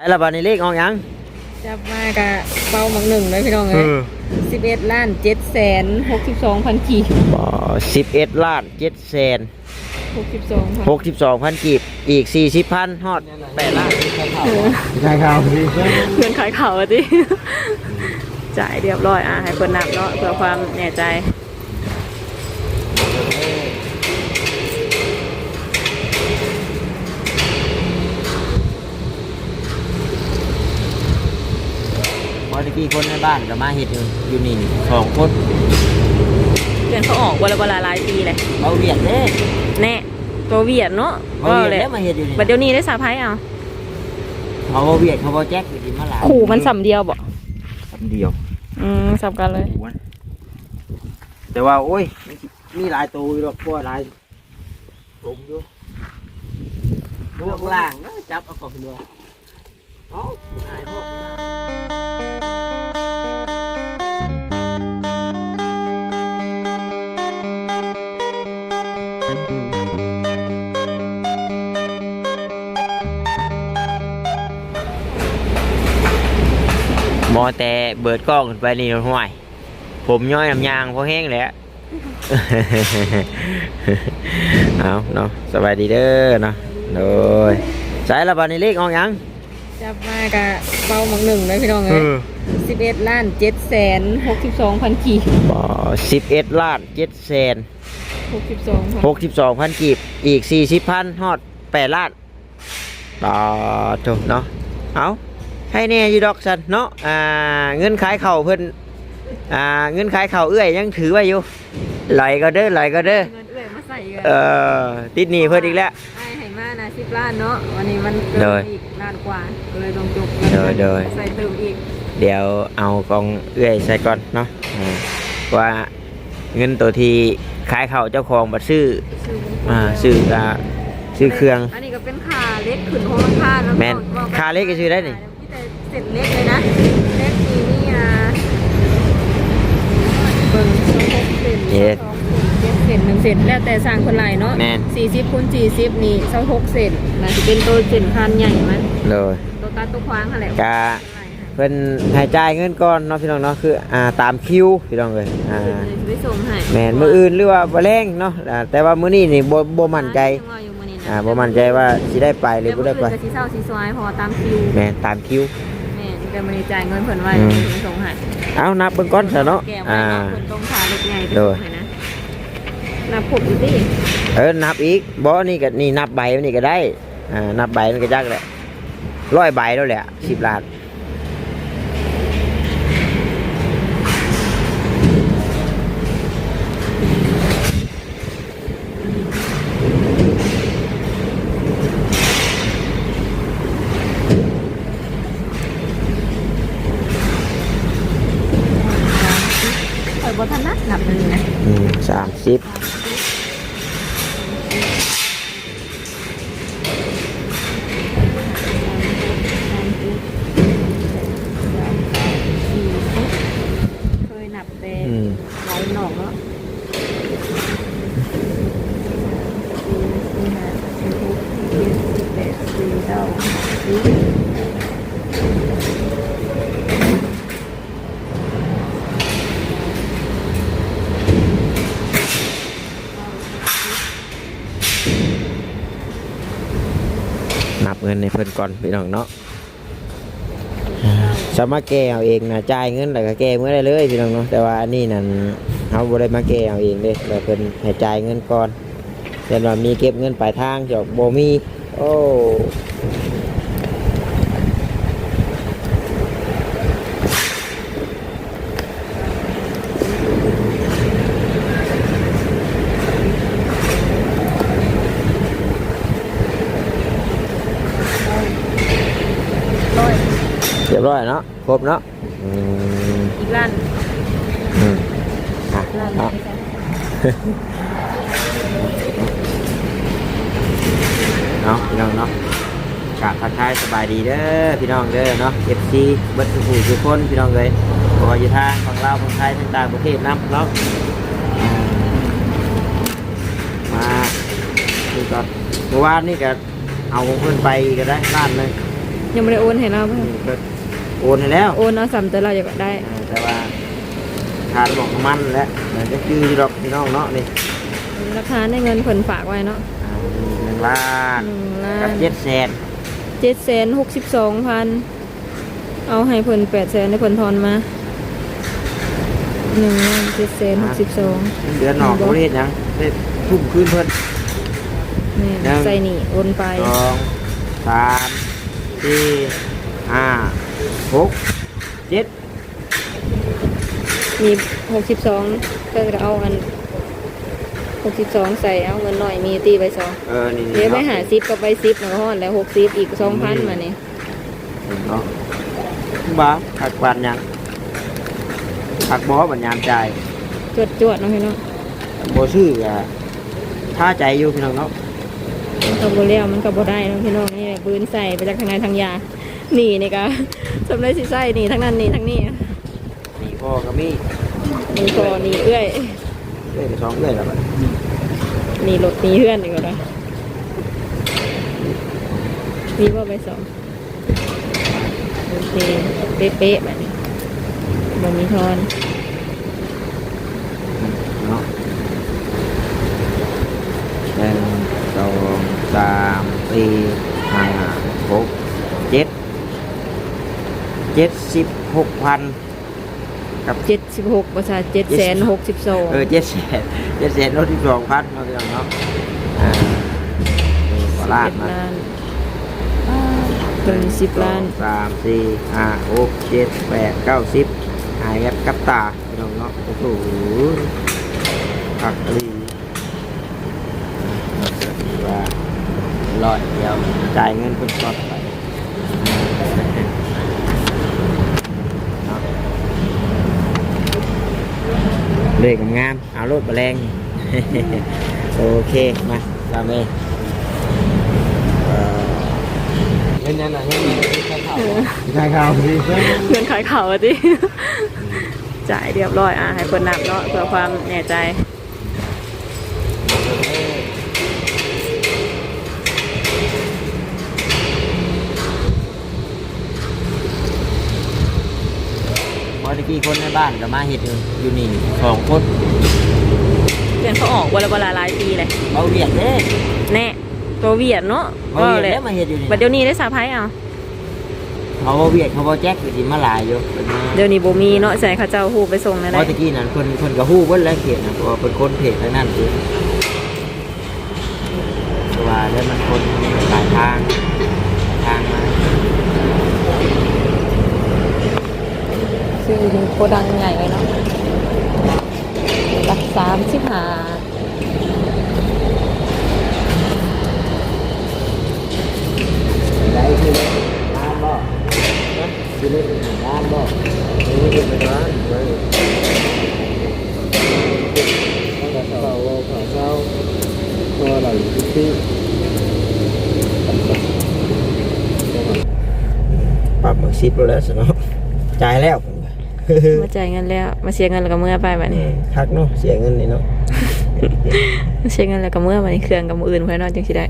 ไอ้ละบาดนี้เลขออกยังจับมากะเป้าหมักหนึ่งเลยพี่น้องเอ้ยสิบเอ็ดล้านเจ็ดแสนหกสิบสองพันกีบบ่สิบเอ็ดล้านเจ็ดแสนหกสิบสองพันหกสิบสองพันกีบอีกสี่สิบพันฮอดแปดล้านใช่ครับเงินขายเขาอะจิจ่ายเรียบร้อยอะให้เพิ่นนับเนาะเพื่อความแน่ใจ พอตะกี้คนในบ้านก็มาเห็ดอยู่อยู่นี่สองคนเดือนเขาออกวันละวันละหลายปีเลยเอาเวียดเด้แน่ตัวเวียดเนาะเอาเวียดเลยแล้วมาเห็ดอยู่นี่บัดเดี๋ยวนี้ได้สาพายเอาเขาบ่เวียดเขาบ่แจ็คอยู่ดีมาหลายขู่มันสำเดียวบ่คำเดียว อืมสำกันเลยขู่มันแต่ว่าโอ้ยมีหลายตัวอยู่ดอกตัวหลายผมอยู่ลวกล่างนะจับเอาของเดียวเอาหายพวก มอแต่เบิดกล้องขึ้นไปนี่ห่วย ผมย่อยน้ำยางพอแห้งแล้วเอาเนาะสบายดีเด้อเนาะโดยใช้ละบาดนี้เลขออกยังจับมากะเป้าหมักหนึ่งเลยพี่น้องเอ้ยสิบเอ็ดล้านเจ็ดแสนหกสิบสองพันกีบบ่สิบเอ็ดล้านเจ็ดแสนหกสิบสองพันหกสิบสองพันกีบอีกสี่สิบพันฮอดแปดล้านต่อถูกเนาะเอา ให้แน่อยู่ดอกสันเนาะอ่าเงินขายเข่าวเพิ่นอ่าเงินขายเข่าวเอื้อยยังถือไว้อยู่ไหลก็เด้อไหลก็เด้อเงินเอื้อยมาใส่กันเออติดหนี้เพิ่นอีกแล้วไอ้ไห่มานะสิบล้านเนาะวันนี้มันเกิโดนยอีกล้านกว่าก็เลยต้องจุกโดยโดยใส่เติมอีกเดี๋ยวเอากองเอื้อยใส่ก่อนเนาะอ่าว่าเงินตัวที่ขายเข่าวเจ้าของบัดซื้อซื้อบุญอ่าซื้ออ่าซื้อเครื่อง อันนี้ก็เป็นขาเล็กขึ้นโฮมค่าแล้วแม่นขาเล็กก็ซื้อได้นี่มีแต่ เสร็จเล็กเลยนะเล็กมีนี่อะเบิ่งสองหกเซนเย็ด สองเจ็ดเซนหนึ่งเซนแล้วแต่สร้างคนไหลเนาะแม่น สี่สิบคูณสี่สิบนี่สองหกเซนนะจะเป็นตัวเซนพันใหญ่มันเลยตัวตาตัวควางอะไรกาเพิ่นให้จ่ายเงินก่อนเนาะพี่น้องเนาะคืออ่าตามคิวพี่น้องเลยอ่าไปส่งให้แม่นมื้ออื่นหรือว่าบ่แรงเนาะอ่าแต่ว่ามื้อนี้นี่บ่บ่มั่นใจจังหวะอยู่มื้อนี้นะ อ่าบ่มั่นใจว่าสิได้ไปหรือบ่ได้ไป แล้วมื้อคืนก็สิเศร้าสิซอยพอตามคิวแม่นตามคิว แม่นแต่มื้อนี้จ่ายเงินเพิ่นไว้อืมไปส่งให้เอานับเบิ่งก่อนซะเนาะแก้ไว้อ่า เนาะเพิ่นต้องพาเล็กใหญ่ไปโดส่ยงให้นะนับผมอยู่ติเออ นับอีกบ่นี่ก็นี่นับใบมันนี่ก็ได้ อ่า นับใบมันก็จักแหละร้อยใบแล้วแหละ10ล้าน ข่อยบ่ทันนัดนับเลยนะ อืม สามสิบ เคยนับแต่ อืม หลายหนอกแล้วสี่ห้าสิบหกสิบเจ็ดสิบแปดสิบเก้าสิบ นับ เงินในเพิ่นก่อนพี่น้องเนาะสามารถแก้เอาเองนะจ่ายเงินแล้วก็แก้เมื่อได้เลยพี่น้องเนาะแต่ว่าอันนี้นั่นเขาบริมาแก้เอาเองเลยแต่เพิ่นให้จ่ายเงินก่อนแต่ว่ามีเก็บเงินปลายทางจอกบ่มีโอ้เรียบร้อยเนาะ ครบเนาะอืมอีกล้านอืมอะล้านเนาะเนาะพี่น้องเนาะกราบทักทายสบายดีเด้อพี่น้องเด้อเนาะ FC เบัดทุกผู้ทุกคนพี่น้องเลยบ่ว่าอยู่ทางฝั่งลาวฝั่งไทยทั้งต่างประเทศนํเนาะอ่ามาดูก่อนเมื่อวานนี่ก็เอาของเพิ่นไปก็ได้ล้านหนึงยังไม่ได้โอนให้เราเพิ่น ก็ โอนให้แล้วโอนเอาสำแต่เราอยากได้อ่าแต่ว่าทานบอกน้ำมันแล้วมันจะคือดอกพี่น้องเนาะนี่ราคาในเงินเพิ่นฝากไว้เนาะอ่าหนึ่งล้านหนึ่งล้ากับนเจ็ดแสนเจ็ดแสนหกสิบสองพันเอาให้เพิ่นแปดแสนให้เพิ่นทอนมาหนึ่งล้านเจ็ดแสนหกสิบสองเดือนหนอกประเทศยังได้ทุ่มคืนเพิ่น นี่หนึ่ง ใส่หนีโอนไปสองสามสี่ห้า หกเจ็ดมีหกสิบสองก็จะเอาอันหกสิบสองใส่เอาเงินหน่อยมีตีไปสองเออนี่เดี๋ยวไปหาซิปก็ไปซิปแล้วก็ฮอดแล้วหกซิปอีกสองพันมาเนี่ยเนาะบ้าผักบานยังผักบอบัญญามใจายจวดจวดๆเนาะพี่น้องโบซื้ออะท่าใจอยู่พี่น้องเนาะตัวโบเลี้ยวมันก็บ่ได้เนาะพี่น้องนี่แหละปืนใส่ไปจากทางไหนทางยาห นีนี่ก็สำเร็จสิใส่หนีทั้งนั้นหนีทั้งนี้นี่พ่อก็มีหนีคอหนีเอื้อยเอ้ยสองเลยแล้วบัดหนีรถหนีเพื่อนอีกแล้วมีว่าไปสองโอเคเป๊ะๆแบบนี้บ่มีทอนเนาะหนึ่งสองสามสี่ห้าหกเจ็ด เจ็ดสิบหกพันกับเจ็ดสิบหกภาษาเจ็ดแสนหกสิบสองเออเจ็ดแสนเจ็ดแสนลดที่สองพันเนาะพี่น้องเนาะอ่านี่กว่าล้านมาล้านเป็นสิบล้านสองสามสี่ห้าหกเจ็ดแปดเก้าสิบหายแบบกับตาพี่น้องเนาะโอ้โหผักลีว่าร้อยเดียวจ่ายเงินเป็นสดไปเนาะ เลขงามเอารถมาแรงโอเคมาตามเองเงินยังไงเงินขายข่าวสิเงินขายข่าอะจิจ่ายเรียบร้อยอะให้คนนับเนาะเพื่อความแน่ใจ พอตะ กี้คนในบ้านก็มาเห็ดอยู่อยู่นี่สองคนเพื่อนเขาออกวันละวันละหลายปีเลยเอาเวียดเด้แน่ตัวเวียดเนาะเอาก็เวียดเลยแล้วมาเห็ดอยู่นี่บัดเดี๋ยวนี้ได้สาพายเอาเขาบ่เวียดเขาบ่แจ็คอยู่ที่มาหลายอยู่เป็นมาเดี๋ยวนี้บ่มีเนาะใส่ข้าเจ้าฮู้ไปส่งนั่นเพได้ราะตะกี้นั้นคนคนก็ฮู้เบิ่แล้วเขตนะเพราะว่าเป็นคนเพจทางนั้นคือเพราะว่าแล้วมันคนหลายทางหลายทางมา ซื้อโกดังใหญ่เลยเนาะหลักสามสิบหาได้คือเลยร้านบ่คือเลยร้านบ่นี่เป็นร้านไว้ตั้งแต่เช้าขาเช้าตัวหลังที่ปรับมาสิบแล้วสิเนาะจ่ายแล้ว มาจ่ายเงินแล้ว มาเสียเงินแล้วก็เมื่อไปแบบนี้คักเนาะเสียเงินนี่เนาะมาเสียเงินแล้วก็เมื่อแบบนี้เครื่องกับมืออื่นเพื่อนเนาะจังสิได้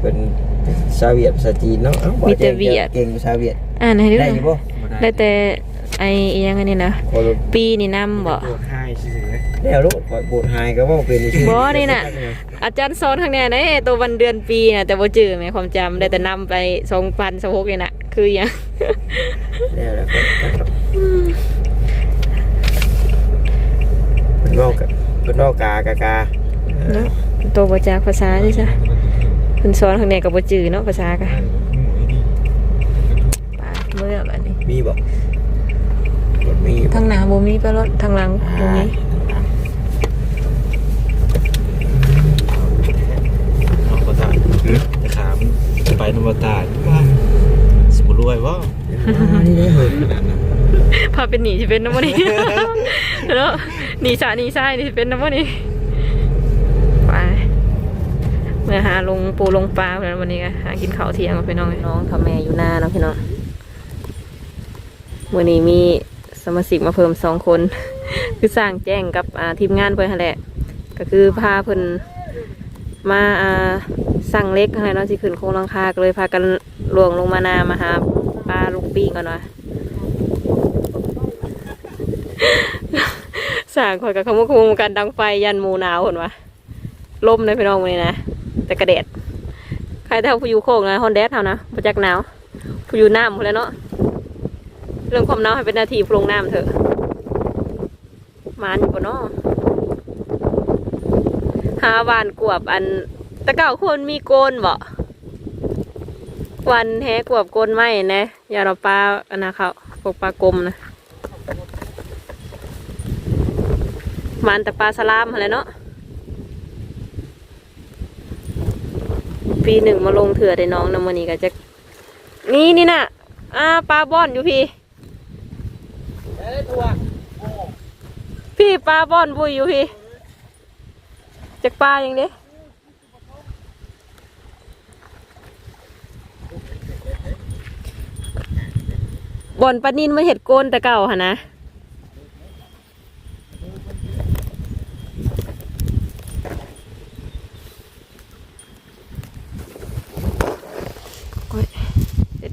เป็นชาวเวียดภาษาจีนเนาะอ้าบ่มีแต่เวียดเก่งภาษาเวียดอ่านให้ดูได้หอน่ยู่อยบ่ได้แต่ไอ้อิหยังอันนี้นะโคโลปีนี่นำบ่ปวดหายซื่อๆแล้วลูกปวดหายก็ว่าเป็นชื่อบ่นี่น่ะ อาจารย์สอนข้างในนะตัววันเดือนปีน่ะแต่บ่จื้อแม่ความจำได้แต่นำไป2026นี่น่ะคือหยังแล้วแล้วก็ เป็นเว้ากับเป็นเว้ากากากาเนาะตัวบ่จากภาษาดิซะเพิ่นสอนข้างในก็บ่จื้อเนาะภาษาก็ปาดเมื่อบัดนี้มีบ่บ่มีทางหน้าบ่มีปะรถทางหลังบ่มีน้องบตาจะขามไปนบตาว่าสมรวยว่าอ่านี่ได้เหรอ พาเป็นหนีสิเป็นนำบ่นี่เนาะหนีสาหนีซ้ายนี่สิเป็นนำบ่นี่ไปเมื่อหาลงปูลงปลาเพิ่นวันนี้ก็หากินข้าวเที่ยงกับพี่น้องน้องทำแม่อยู่หน้าเนาะพี่น้องมื้อนี้มีสมาชิกมาเพิ่มสองคน คือสร้างแจ้งกับอ่าทีมงานเพิ่นหั่นแหละก็คือพาเพิ่นมาอ่าสั่งเล็กอะไรเนาะสิขึ้นโครงหลังคาก็เลยพากันลวงลงมานามาหาปลาลูกปีก่อนวะ สร้างคอยกับขมุกขมุมกันดังไฟยันหมูหนาวเห็นวะลมนะพี่น้องวันนี้นะ แต่กระเด็ดใครเท่าผู้อยู่โคกนะฮอนแดดเท่านะประจักหนาวผู้อยู่น้ำหมดแล้วเนาะเรื่องความหนาวให้เป็นนาทีพลงน้ำเถอะมานอยู่ปะเนาะหาวานกวบอันตะเก่าคนมีโกนบ่วันแฮกวบโกนไหมนะอย่าเราปลาอันนะเขาพวกปลากลมนะ มันแต่ปลาสลามอะไรเนาะปีหนึ่งมาลงเถื่อได้น้องนำมันนี่ก็จะ นี่นี่น่ะอ่าปลาบอนอยู่พี่พี่ปลาบอนบุยอยู่พี่จากปลาอย่างเด้บอนปลานินมาเห็ดโกนแต่เก่าหะนะ โอ้ย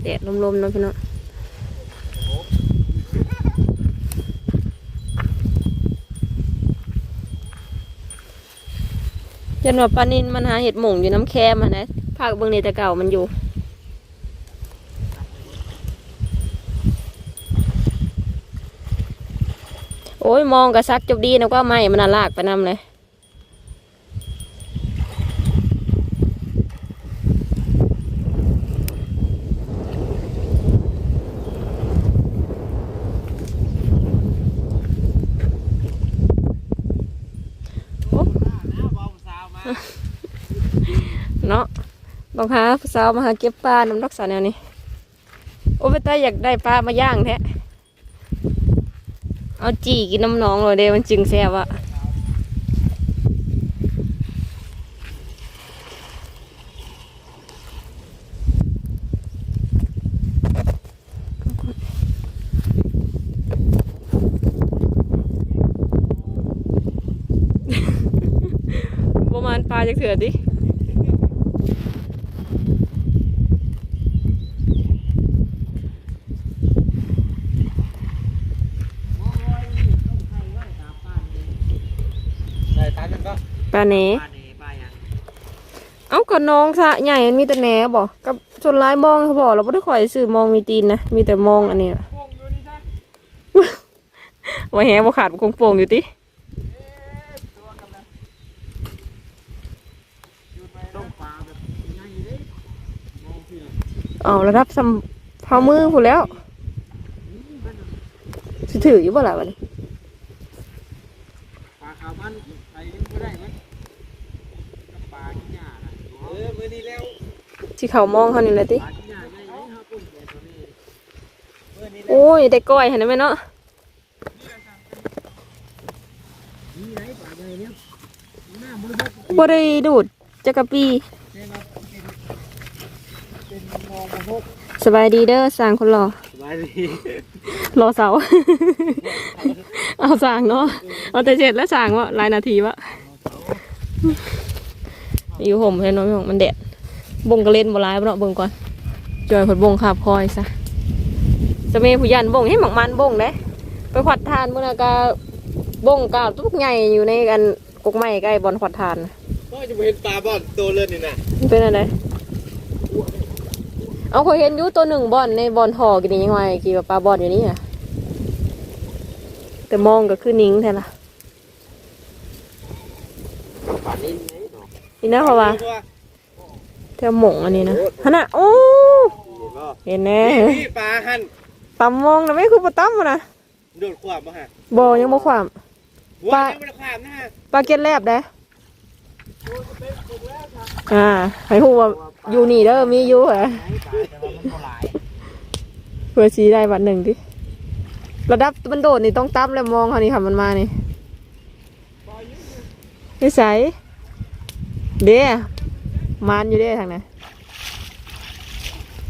แดดลมๆเนาะพี่น้องยันว่าปลานินมันหาเห็ดหม่งอยู่น้ำแคมอะนะภาคเบื้องในต่เก่ามันอยู่โอ้ยมองกระซักจบดีนะก็ไม่มันน่าลากไปนำเลย เนาะ ลองหาผู้สาวมาหาเก็บปลาน้ำรักษาแนวนี้ โอ้ไปตาอยากได้ปลามาย่างแท้เอาจีกินน้ำหนองเลยเด้มันจึงแซ่บอะประมาณปลาจะเถื่อดิตามนั้นก็ ปลาเนเนป้ายังเอ้าก็น้องสะใหญ่มันมีแต่แหนบอกกับส่วนร้ายมองเขาบอกเราไม่ได้คอยสื่อมองมีตีนนะมีแต่มองอันนี้ว่าแหบขาดคงโป่งอยู่ติเอาระดับสัมพามือพูแล้วถืออยู่บ่ล่ะวันนี้ปลาขาวมันไปยังไม่ได้ไหม ที่เขามองเขานี่แหละติปลาขี้หญ้าใหญ่เลยครับปุ้มใหญ่ตัวนี้มือนี้โอ้ยได้ก้อยเห็นไหมเนาะนี่ไหนปลาใหญ่เนี่ยหน้ามือบอกบ่ได้ดูดจักรปีเจ๊ครับเป็นเป็นมองมาพกสบายดีเด้อสร้างคนรอสบายดีรอเสา เอาสร้างเนาะ เอาแต่เสร็จแล้วสร้างวะหลายนาทีวะ อยู่ห่มให้น้องมันแดดบงก็เล่นบ่ร้ายบ่เนาะเบิ่งก่อนจอยผดบงขาบคอยซะจะมีผู้ยันบงให้หมักมันบงเด้ไปขวัดทานมื้อนะกะบงกาทุกใหญ่อยู่ในกันกกไม้ใกล้บอนขวัดทานน่ะก็จะเห็นปลาบอลตัวเลยนี่นะมันเป็นอะไรเอาเคยเห็นอยู่ตัวหนึ่งบอนในบอนหอกินนี่ยังไงกี่ว่าปลาบอนอยู่นี่อะแต่มองก็คือนิ้งแท้ละปลานิ่มไหม เนาะนี่นะเพราะว่าแถวหม่งอันนี้นะฮะน่ะโอ้เห็นบ่เห็นแน่นี่ปลาหันตำมองนะไม่คือปลาตั้มอะนะโดดขวามบ่ฮะบอยังบ่ความปลาว่าไม่ได้ขวามนะฮะปลาเก็ดแลบได้อ่าให้หูว่าอยู่นี่เด้อมีอยู่เหรอปลาแต่ว่ามันบ่หลายเพื่อชี้ได้วันหนึ่งดิระดับมันโดดนี่ต้องตั้มแล้วมองเขานี่ค่ะมันมานี่นิสัย เด้มานอยู่เด้ทางไหน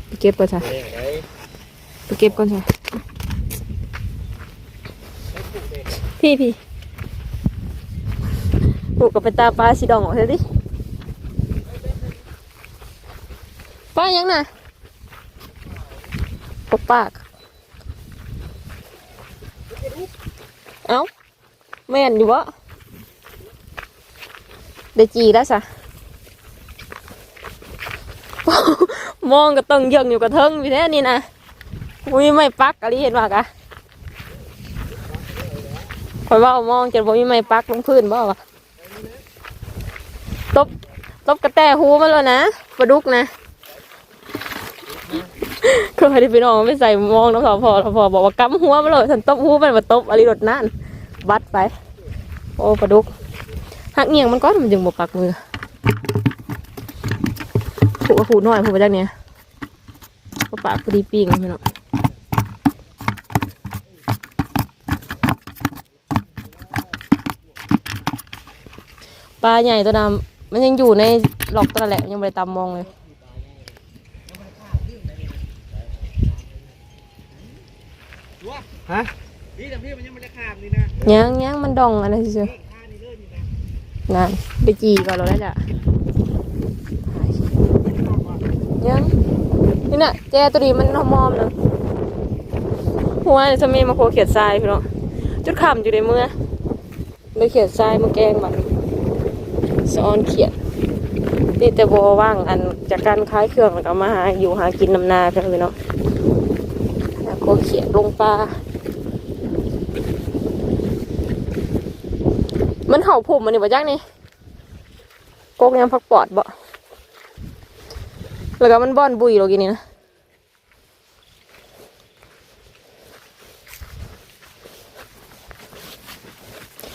ไปเก็บก่อนจ้ะเองไงไปเก็บก่อนจ้ะพี่พี่ปลูกกับเป็นตาปลาสีดองออกเถอะดิปลายังน่ะปาก เอ้า แม่นอยู่วะได้จีแล้วสะ มองก็ต้องยังอยู่กับเทิงพี่แท้นี่นะมุ้ยไม่ปักอะไรเห็นว่ากะคอยว่ามองจนผมมีไม่ปักลงพื้นบ่วะตบตบกระแตหูมันแล้วนะปลาดุกนะเคยได้ไปนอนไม่ใส่มองน้ำสอพอพอบอกว่ากำหัวมันเลยฉันตบหูมันมาตบอะไรรถนั่นบัดไป โอ้ปลาดุกหักเงียงมันก็มันจึงบปักมือผูกผูหน่อยผูกไปจากเนี้ย ปปากพอดีปีงพี่น้องปลาใหญ่ตัวดำมันยังอยู่ในหลอกตัวแหละยังไม่ได้ตามมองเลยฮะพี่แต่พี่มันยังไม่ได้ขาดนี่นะยังยังมันดองอะไรเฉยข้านี่เลื่อนอยู่นะๆนั่นไปจีก่อนเราได้จ้ะยัง นี่น่ะแจตัวดีมันหอมเลยหัวจะมีมาโคเขียดทรายพี่น้องจุดขำอยู่ในเมื่อเลยเขียดทรายมาแกงมันซ้อนเขียดนี่แต่บว่างอันจากการค้ายเครื่องก็มาหาอยู่หากินนำนาพี่น้องแล้วโคเขียดลงปลามันเห่าผมมันนี่บ่จักนี่โกกยังพักปอดบ่ แล้วก็มันบ่อนบุยโลกินนี่นะ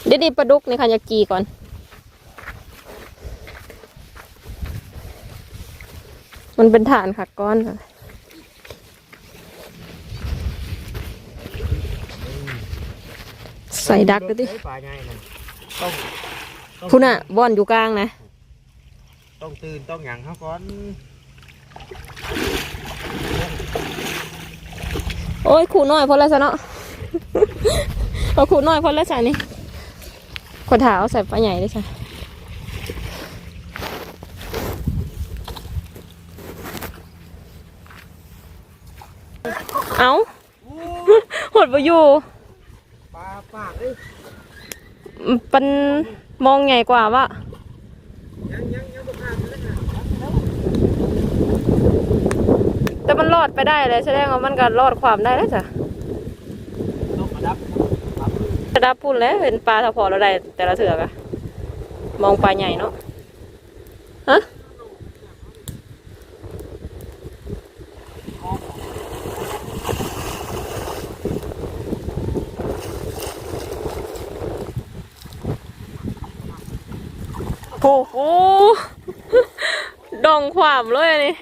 เดี๋ยวนี้ปลาดุกนี่ค่ะอยากกีก่อนมันเป็นฐานค่ะก้อนค่ะใส่ดักดูดิปลาใหญ่นะต้องต้องคุณอะบ่อนอยู่กลางนะ ต้องตื่นต้องหยังเขาก่อน โอ้ยขู่น้อยพอแล้วซะเนาะเอาขู่น้อยพอแล้วจ้ะนี่ขวดถาเอาใส่ปลาใหญ่เลยจ้ะเอาหดไปอยู่ปลาปากเลยเป็นมองใหญ่กว่าวะยังยังยังบ่ขาดเลยนะ แต่มันรอดไปได้เลยแสดงว่ามันก็รอดความได้แล้วจ้ะต้องมาดับดับกระดับพุ่นแล้วเห็นปลาถ้าพอเราได้แต่ละเถือกอะมองปลาใหญ่เนาะฮะโอ้โหดองความเลยนี่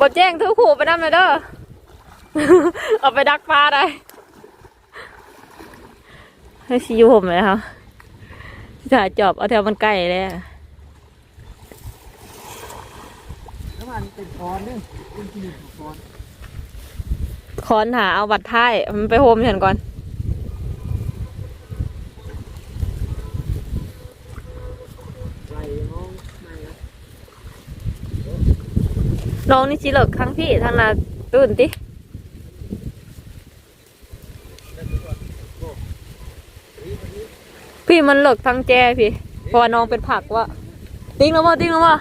บดแจ้งทุกขู่ไปน้ำเลยเด้อ เอาไปดักปลาได้ให้ซีอผมเลยค่ะจ่ายจอบเอาแถวมันใกล้เลยอะน้ำมันเป็นคอนเนี่ยเป็นที่คอนคอนหาเอาบัตรท้ายมันไปโฮมฉันก่อน น้องนี่ชิเลิกทั้งพี่ทั้งนาตื่นติพี่มันเลิกทั้งแจพี่เพราะว่าน้องเป็นผักวะติ้งแล้ววะติ้งแล้ววะ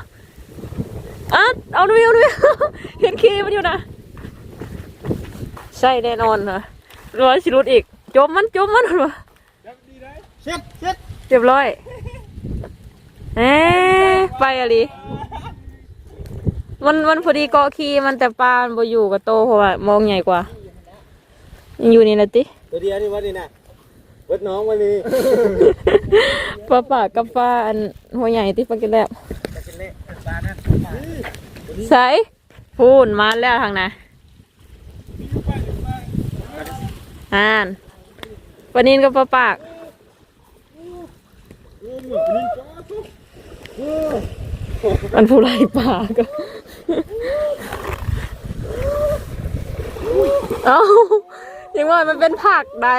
อะเอาด้วยเอาด้วยเห็นขี้มันอยู่นะใช่แน่นอนนะร้อยสิรุดอีกจมมันจมมันวะยังดีได้เช็ดเช็ดเรียบร้อยเอ๊ะไปอะไร มันมันพอดีเกาะคีมันแต่ปลามันบ่อยู่กับโตเพราะว่ามองใหญ่กว่ายังอยู่นี่แหละติตัวเดียวนี่วันนี้นะเวิดน้องวันนี้ปลาปากกับปลาอันหัวใหญ่ที่ปลากินแล้วจะกินเละปลานั่นใส่พูนมาแล้วทางไหนอ่านปลานินกับปลาปากมันผู้ไล่ปลาก็ เอ้ายังว่ามันเป็นผักได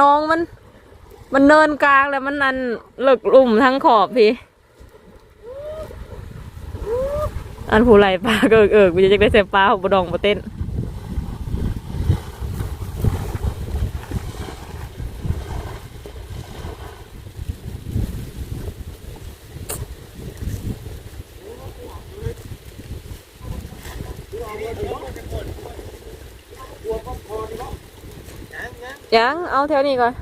น้องมัน มันเนินกลางแล้วมันนันหลึกลุ่มทั้งขอบพี่ อันผู้ไหลปลาเอิกเอิกๆกูจะได้เสพปลาของบดองบเต้น ยังเอาแถวนี้ก่อน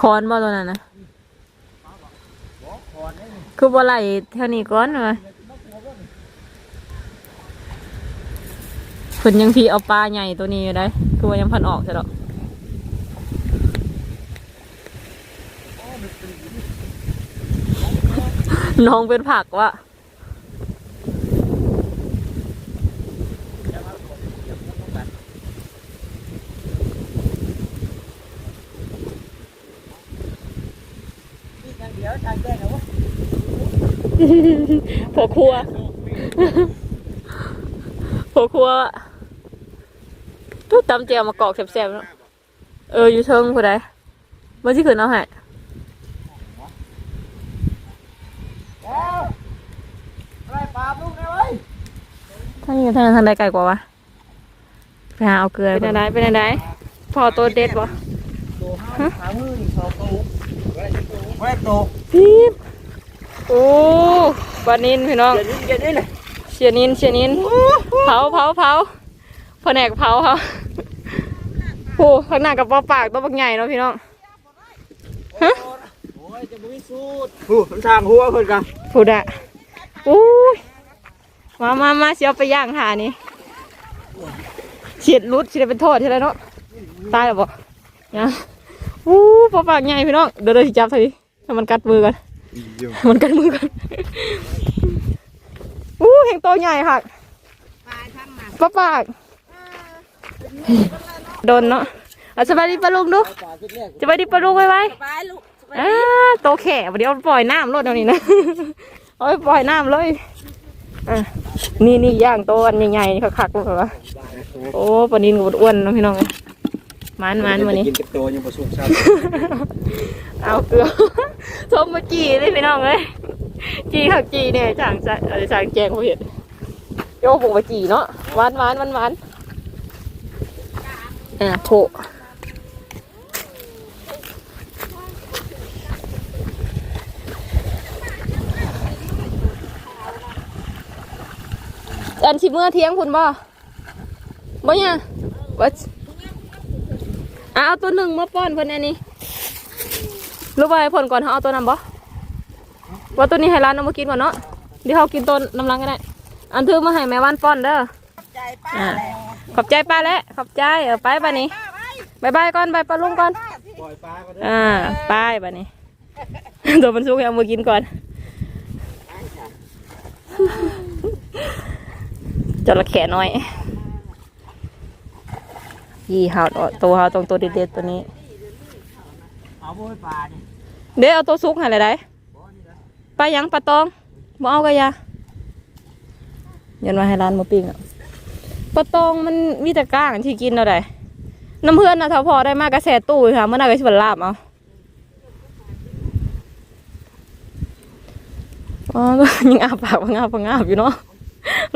คอนบ่ตัวนั้นนะคือบ่ไหลแถวนี้ก่อนวะ เพิ่นยังพี่เอาปลาใหญ่ตัวนี้อยู่ได้คือว่ายังพันออกใช่หรอกน้องเป็นผักวะพอครัวพอครัว ทุกตำเจียวมากอกแซ่บๆเนาะเอออยู่เทิงผู้ใดเมื่อที่คืนเอาให้ท่านนี้กับท่านนั้นทางใดไกลกว่าวะไปหาเอาเกลือเป็นอะไรเป็นอะไรพอตัวเด็ดบ่ขามือนี่สองตัวไม่ได้โตปี๊บโอ้ปลานินพี่น้องเดี๋ยวนี้เดี๋ยวนี้เลยเชียนินเชียนินเผาเผาเผา แผนกเผาเขาโอ้ข้างหน้ากับปลาปากตัวบักใหญ่เนาะพี่น้องฮะโอ้ยจะไม่สูดหูมันทางหัวเพิ่นกันพูดอะอู้ยมามามาเสียไปย่างหานี่เฉียดรุดเฉียดเป็นโทษใช่ไหมเนาะตายแล้วบ่ยังอู้ปลาปากใหญ่พี่น้องเดี๋ยวเราสิจับทีให้มันกัดมือกันมันกัดมือกันอู้เห็นตัวใหญ่ค่ะปลาปาก โดนเนาะเอาสบายดีปลาลุงดูสบายดีปลาลุงไว้ไว้ไปลูกอ่าโตแข่วันนี้เอาปล่อยน้ำรถเดี๋ยวนี้นะเอาไปปล่อยน้ำเลยอะนี่นี่ย่างโตอันใหญ่ๆคักๆเลยเหรอโอ้ปลานินกับอ้วนเนาะพี่น้องเอ้ยมันมันวันนี้กินกับโตยังประสุกซ้เอาเกลือทมมาจีเลยพี่น้องเอ้ยจีขักจีเนี่ยจางจะเออจางแจงเขาเห็นโยกผมมาจีเนาะหวานหวานหวานหวาน อะโถอันชิเมื่อเที่ยงคุณบ่บ่เนี่ยว่าอะเอาตัวหนึ่งมาป้อนเพิ่นอันนี้รู้ไปผลก่อนเขาเอาตัวนั้นบ่ว่าตัวนี้ให้ร้านเอามากินก่อนเนาะเดี๋ยวเขากินตัวน้ำลังก็ได้ อันถือมาให้แม่วันป้อนเด้อใจป้าแหละ ขอบใจป้าแล้วขอบใจเออไปบ้านี้บายบายก่อนบายปลาลุงก่อนำปล่อยปลาก็ได้อ่าไปบ้านี้ตัวมันสุกให้เอามากินก่อนจระแขน้อย ยี่หาวตัวหาวตรงตัวเด็ดๆตัวนี้เอาบ่ให้ปลานี่เดี๋ยวเอาตัวซุกให้เลยได้ปลาหยังปลาตองบ่เอากะยายันมาให้ร้านหมูปิ้งอะ ปลาตองมันมีแต่ก้างที่กินเอาได้น้ำเพื่อนนะถ้าพอได้มากกระแสตู้อยู่ค่ะเมื่อไหร่ก็สิบลาบเอาอ๋อยังอาปากพังอาบพังอาบอยู่เนาะ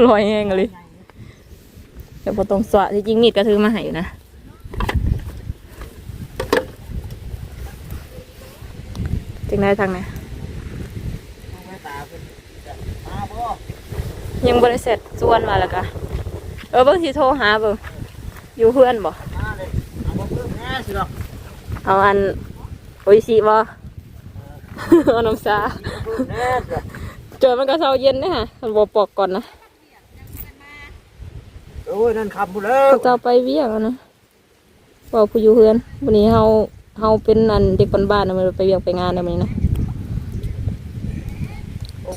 ลอยแห้งเลยเดี๋ยวปลาตองสวะที่จริงมีดก็ถือมาให้อยู่นะจึงได้ทางไหนยังบริเสร็จส่วนมาแล้วกะ เออเบิ่งสิโทรหาเบิ่งอยู่เพื่อนบ่ปลาเลยเอาบ่เพิ่มแน่สิหรอกเอาอันโออิชิบ่เอาน้ำซาเพิ่มแน่สิหรอกเจอมันก็เช้าเย็นนะฮะมันบ่ปอกก่อนนะโอ้ยนั่นคำพูดแล้วเขาจะเอาไปเวียงอะนะบอกผู้อยู่เพื่อนวันนี้เฮาเฮาเป็นอันเด็กบ้านๆนะมันไปเวียงไปงานนะมันนี้นะ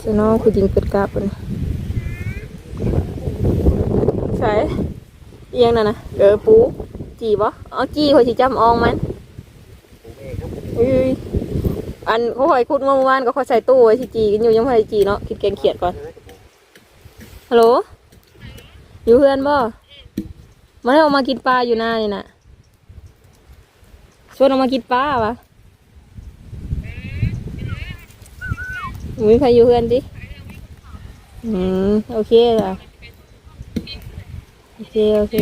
สน้องผู้หญิงเกิดกราบเพิ่น ใช่เอียงนั่นนะเออปูจีบ่เอาจีข่อยสิจำอองมันอุ้ยอันเขาคอยคุดงวงวานก็คอยใส่ตู้ไว้ที่จีกันอยู่ยังไม่ได้จีเนาะคิดแกงเขียดก่อนฮัลโหลอยู่เพื่อนบ่มาให้ออกมากินปลาอยู่หน้านี่น่ะชวนออกมากินปลาวะมีใครอยู่เพื่อนดิอืมโอเคจ้ะ โอเคโอเค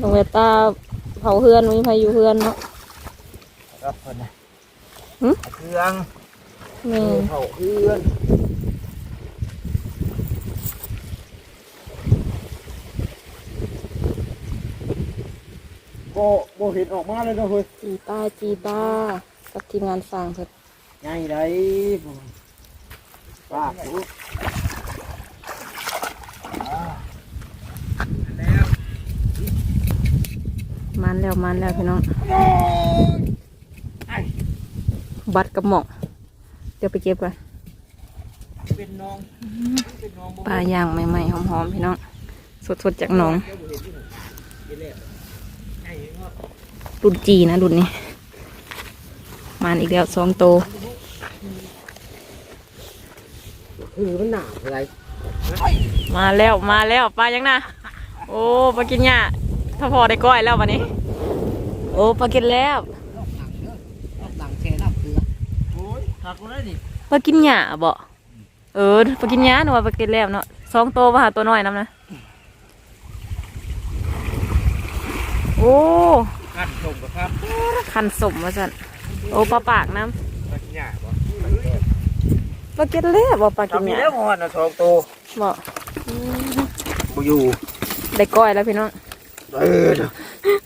ลงเวตาเผาเพื่อนมีใครอยู่เพื่อนเนาะครับคนนะหึเครื่องแม่นเผาเครื่องโบโบเห็นออกมาเลยนะเฮ้ยจีป้าจีป้ากับทีมงานสั่งเพิ่นไงได้ ป้าดูมันแล้วมันแล้วพี่น้อง บัตรกับหมอกเดี๋ยวไปเก็บกันเป็นน้องเป็นน้องบ่ปลาย่างใหม่ๆหอมๆพี่น้อง สดๆจากหนองไงเนาะรุ่นจีนะรุ่นนี้มันอีกแล้วสองโตว คือมันหนาอะไรมาแล้วมาแล้วปลายังนะโอ้ปลากินหญ้าถ้าพอได้ก้อยแล้ววันนี้ โอ้ปลากินแล้วดังแช่น้ำเกลือโอ้ยหักกูได้ดิปลากินหญ้าบ่เออปลากินหญ้าหนูว่าปลากินแล้วเนาะสองโตวมาหาตัวน้อยน้ำนะโอ้ขันส่งกับครับคันสมว่าสันโอ้ปลาปากน้มันหยาบ่ำ ปลากินแล้วบ่ปลากินทำหมีญ้าแล้วงอนนะทองตัวบ่บ่อยู่ได้ก้อยแล้วพี่น้อง เออ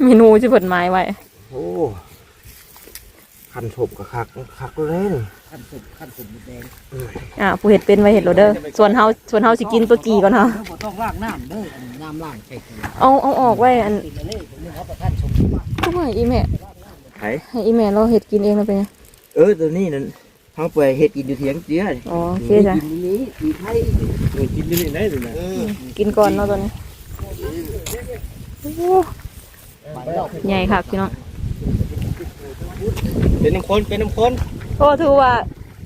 เมนูที่เปิดไม้ไว้ โอ้ขันศพกับคักคักเลยนี่ขันศพขันศพแดงอ่าผู้เห็ดเป็นไว้เห็ดโรเดอร์ส่วนเฮาส่วนเฮาสิกินตัวจีก่อนเฮาบ่ต้องล้างน้ำเด้อน้ำล้างใส่เกลือเอาเอาออกไว้อันกินเลยผมนึกว่าประทานสมมาก็ให้อีแม่ไข่ให้อีแม่เราเห็ดกินเองแล้วเป็นไงเออตัวนี้นั่น เขาเปิดเฮ็ดกินอยู่เถียงเจืออ๋อโอเคจ้ะกินนี้กินไทยเออกินอยู่นี่ได้เลยนะเออกินก่อนเนาะตัวนี้โอ้ไปแล้วใหญ่คักพี่น้องเป็นน้ำคนเป็นน้ำคนโอ้ถือว่า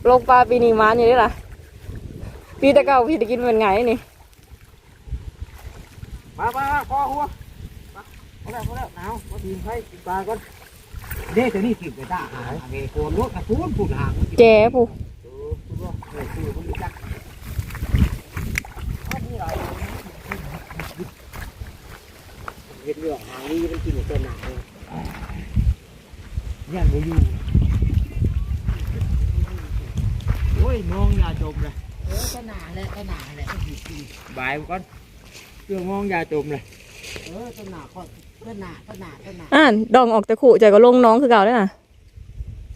ลงปลาปีนี้มานี่ได้ล่ะปีแตะเก่าพี่จะกินเป็นไงนี่มามามาคอหัวมาพอแล้วพอแล้วหนาวมาทีมไทยกินปลาก่อน เด้ตัวนี้กินไปได้หายเกโกนรถกระพุ้นปุ่นหางแจ๋ผู้เออคุณว่าเออคือคุณรู้จักเห็นเรื่องหางนี้มันกินตัวหนักเลยยันไปอยู่โอ้ยมองยาจมเลยเออก็หนาเลยก็หนาเลยบายมันก่อนเรื่องมองยาจมเลยเออก็หนาก็ ก็หนาก็หนาก็หนาอ่านดองออกแต่ขู่ใจก็ลงน้องคือเก่าได้น่ะ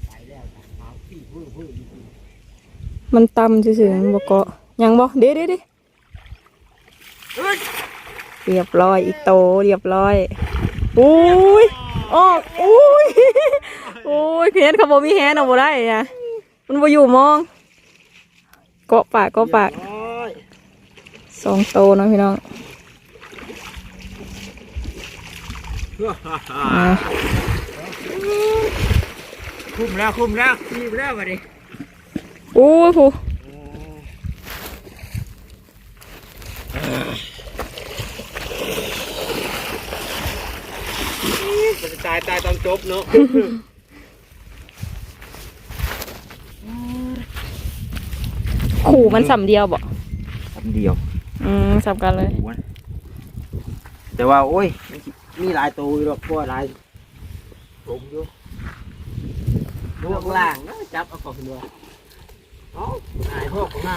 ไปแล้วนะเท้าพี่เพื่อเพื่ออยู่มันตำซื่อๆมันบ่เกาะยังบ่เด้เด้เด้เรียบร้อยอีโตเรียบร้อยอุ้ยออกอุ้ยอุ้ยเพี้ยนเขาบ่มีแฮนเอาบ่ได้อะมันบ่อยู่มอง เกาะปากเกาะปากโอ้ยสองโตเนาะพี่น้องอ่า คุ้มแล้วคุ้มแล้วคุ้มแล้วมาดิอู้ยผู้มันจะตายตายตอนจบเนาะขู่มันสำเดียวบ่คำเดียว อืมสำกันเลย แต่ว่า โอ้ย มีหลายตัวอยู่หรอกเพราะว่าหลายผมอยู่ลูกล่างนะจับเอาก่อนเดียวเอ้าหายพวกหน้า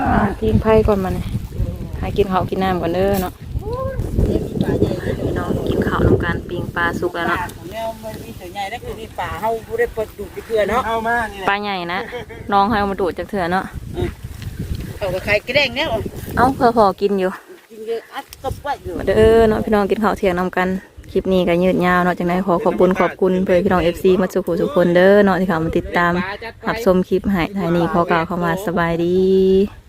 อ่าทิ้งไพ่ก่อนมาเนี่ยหากินข้าวกินน้ำก่อนเด้อเนาะพี่น้องกินข้าวนำการปิ้งปลาสุกแล้วเนาะแล้วมันมีตัวใหญ่แล้วคือที่ป่าเฮาผู้ได้เปิดดูดเกลือเนาะเอามานี่ปลาใหญ่นะน้องให้เอามาดูดจากเถื่อเนาะ เอากับไข่กระเด้งเนี่ยเอ้าเพื่อพอกินอยู่กินเยอะอัดตบไว้อยู่มาเด้อเนาะพี่น้องกินข้าวเที่ยงนำกันคลิปนี้ก็ยืดยาวเนาะจังไดขอขอบคุณขอบคุณเพื่อนพี่น้องเอฟซีมาสุขุสุขคนเด้อเนาะที่เขามาติดตามรับชมคลิปให้ทายนี้ขอกล่าวเข้ามาสบายดี